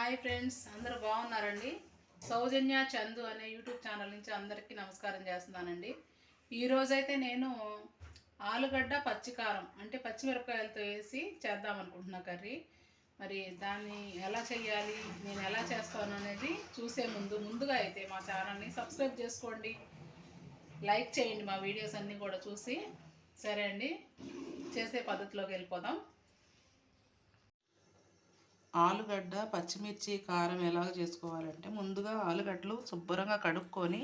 Hi friends అందరూ బాగున్నారండి? సౌజన్య చందు అనే యూట్యూబ్ ఛానల్ నుంచి అందరికీ నమస్కారం చేస్తున్నానండి. ఈరోజైతే నేను ఆలుగడ్డ పచ్చికారం అంటే పచ్చిమిరపకాయలతో వేసి చేద్దాం అనుకుంటున్నా కర్రీ. మరి దాన్ని ఎలా చేయాలి నేను ఎలా చేస్తాను అనేది చూసే ముందు ముందుగా అయితే మా ఛానల్ని సబ్స్క్రైబ్ చేసుకోండి. లైక్ చేయండి మా వీడియోస్ అన్నీ కూడా చూసి. సరే అండి చేసే పద్ధతిలోకి వెళ్ళిపోదాం. ఆలుగడ్డ పచ్చిమిర్చి కారం ఎలాగ చేసుకోవాలంటే ముందుగా ఆలుగడ్డలు శుభ్రంగా కడుక్కొని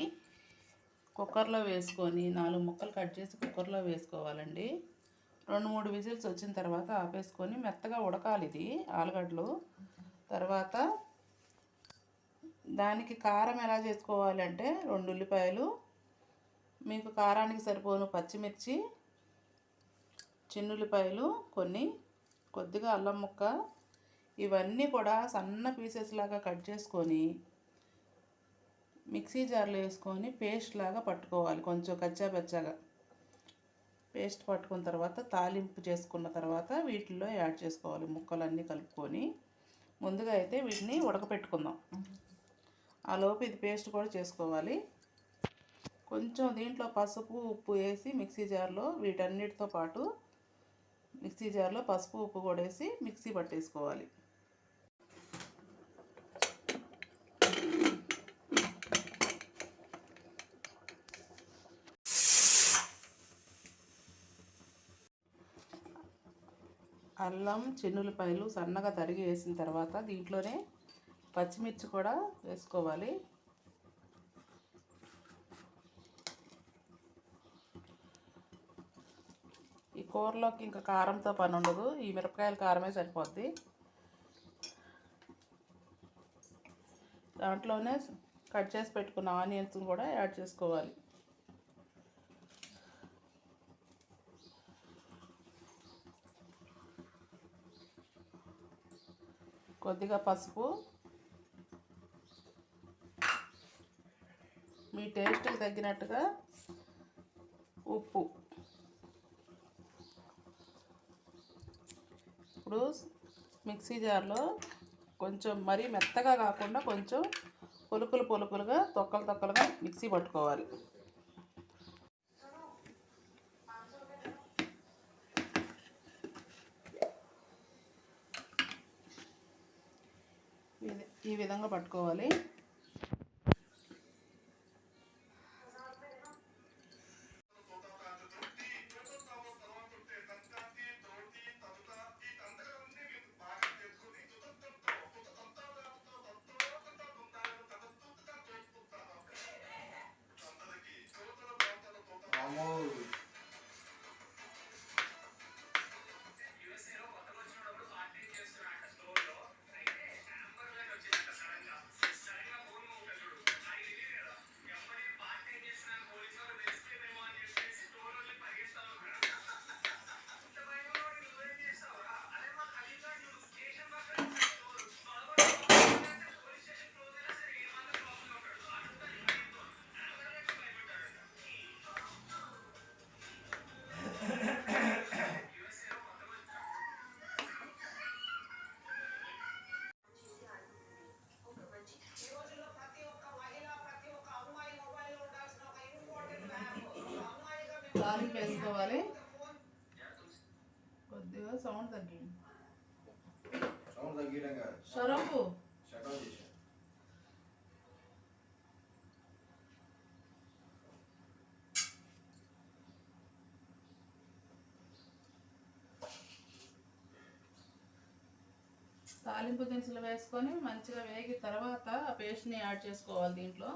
కుక్కర్లో వేసుకొని నాలుగు ముక్కలు కట్ చేసి కుక్కర్లో వేసుకోవాలండి. రెండు మూడు విజిల్స్ వచ్చిన తర్వాత ఆపేసుకొని మెత్తగా ఉడకాలి ఇది ఆలుగడ్డలు. తర్వాత దానికి కారం ఎలా చేసుకోవాలంటే రెండు ఉల్లిపాయలు మీకు కారానికి సరిపోను పచ్చిమిర్చి చిన్నుల్లిపాయలు కొన్ని కొద్దిగా అల్లం ముక్క ఇవన్నీ కూడా సన్న పీసెస్ లాగా కట్ చేసుకొని మిక్సీ జార్లో వేసుకొని పేస్ట్ లాగా పట్టుకోవాలి. కొంచెం కచ్చా పచ్చాగా. పేస్ట్ పట్టుకున్న తర్వాత తాలింపు చేసుకున్న తర్వాత వీటిల్లో యాడ్ చేసుకోవాలి. ముక్కలన్నీ కలుపుకొని. ముందుగా అయితే వీటిని ఉడకపెట్టుకుందాం. ఆ లోపు ఇది పేస్ట్ కూడా చేసుకోవాలి. కొంచెం దీంట్లో పసుపు ఉప్పు వేసి మిక్సీ జార్లో వీటన్నిటితో పాటు మిక్సీ జార్లో పసుపు ఉప్పు కూడా వేసి మిక్సీ పట్టేసుకోవాలి. అల్లం చిన్నులపాయలు సన్నగా తరిగి వేసిన తర్వాత దీంట్లోనే పచ్చిమిర్చి కూడా వేసుకోవాలి. ఈ కూరలోకి ఇంకా కారంతో పని ఉండదు. ఈ మిరపకాయల కారమే సరిపోద్ది. దాంట్లోనే కట్ చేసి పెట్టుకున్న ఆనియన్స్ కూడా యాడ్ చేసుకోవాలి. కొద్దిగా పసుపు. మీ టేస్ట్కి తగ్గినట్టుగా ఉప్పు. ఇప్పుడు మిక్సీ జార్లో కొంచెం మరీ మెత్తగా కాకుండా కొంచెం పొలుకులు పొలుకులుగా తొక్కలు తొక్కలుగా మిక్సీ పట్టుకోవాలి ఇది- ఈ విధంగా పట్టుకోవాలి. తాలింపు వేసుకోవాలి. కొద్దిగా సౌండ్ తగ్గింది సౌండ్ తగ్గియడం కాదు. షరపు. తాలింపు దినుసులు వేసుకొని మంచిగా వేగి తర్వాత ఆ పేస్ట్ని యాడ్ చేసుకోవాలి దీంట్లో.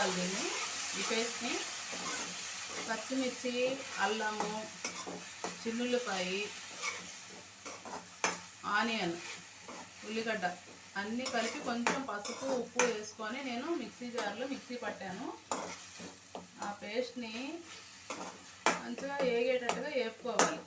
కలుపుకోవాలి దీన్ని ఈ పేస్ట్ని పచ్చిమిర్చి అల్లము చిన్నుల్లిపాయ ఆనియన్ ఉల్లిగడ్డ అన్నీ కలిపి కొంచెం పసుపు ఉప్పు వేసుకొని నేను మిక్సీ జార్లో మిక్సీ పట్టాను. ఆ పేస్ట్ని మంచిగా వేగేటట్టుగా వేపుకోవాలి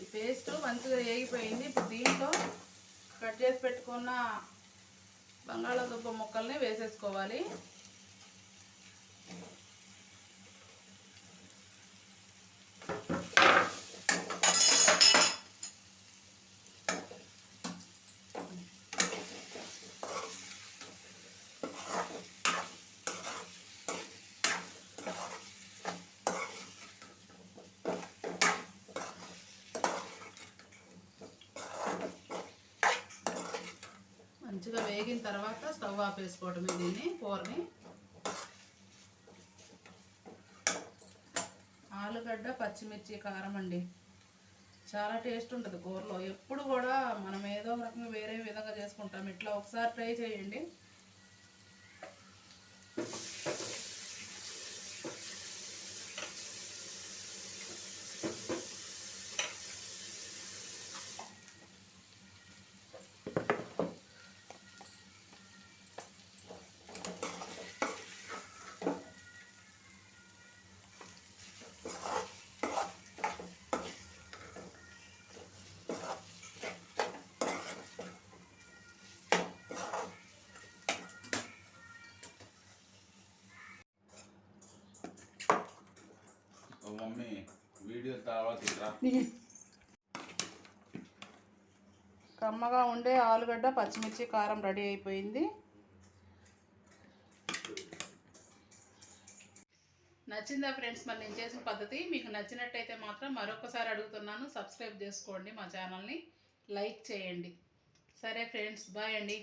ఈ పేస్ట్ మంచిగా వేగిపోయింది. ఇప్పుడు దీంట్లో కట్ చేసి పెట్టుకున్న బంగాళాదుంప ముక్కల్ని వేసేసుకోవాలి. మంచిగా వేగిన తర్వాత స్టవ్ ఆపేసుకోవడమే దీన్ని కూరని. ఆలుగడ్డ పచ్చిమిర్చి కారం అండి. చాలా టేస్ట్ ఉంటుంది కూరలో. ఎప్పుడు కూడా మనం ఏదో ఒక రకంగా వేరే విధంగా చేసుకుంటాం. ఇట్లా ఒకసారి ట్రై చేయండి. మమ్మీ వీడియో తర్వాత కమ్మగా ఉండే ఆలుగడ్డ పచ్చిమిర్చి కారం రెడీ అయిపోయింది. నచ్చిందా ఫ్రెండ్స్? మరి నేను చేసిన పద్ధతి. మీకు నచ్చినట్టయితే మాత్రం మరొకసారి అడుగుతున్నాను. సబ్స్క్రైబ్ చేసుకోండి మా ఛానల్ని. లైక్ చేయండి. సరే ఫ్రెండ్స్ బాయ్ అండి.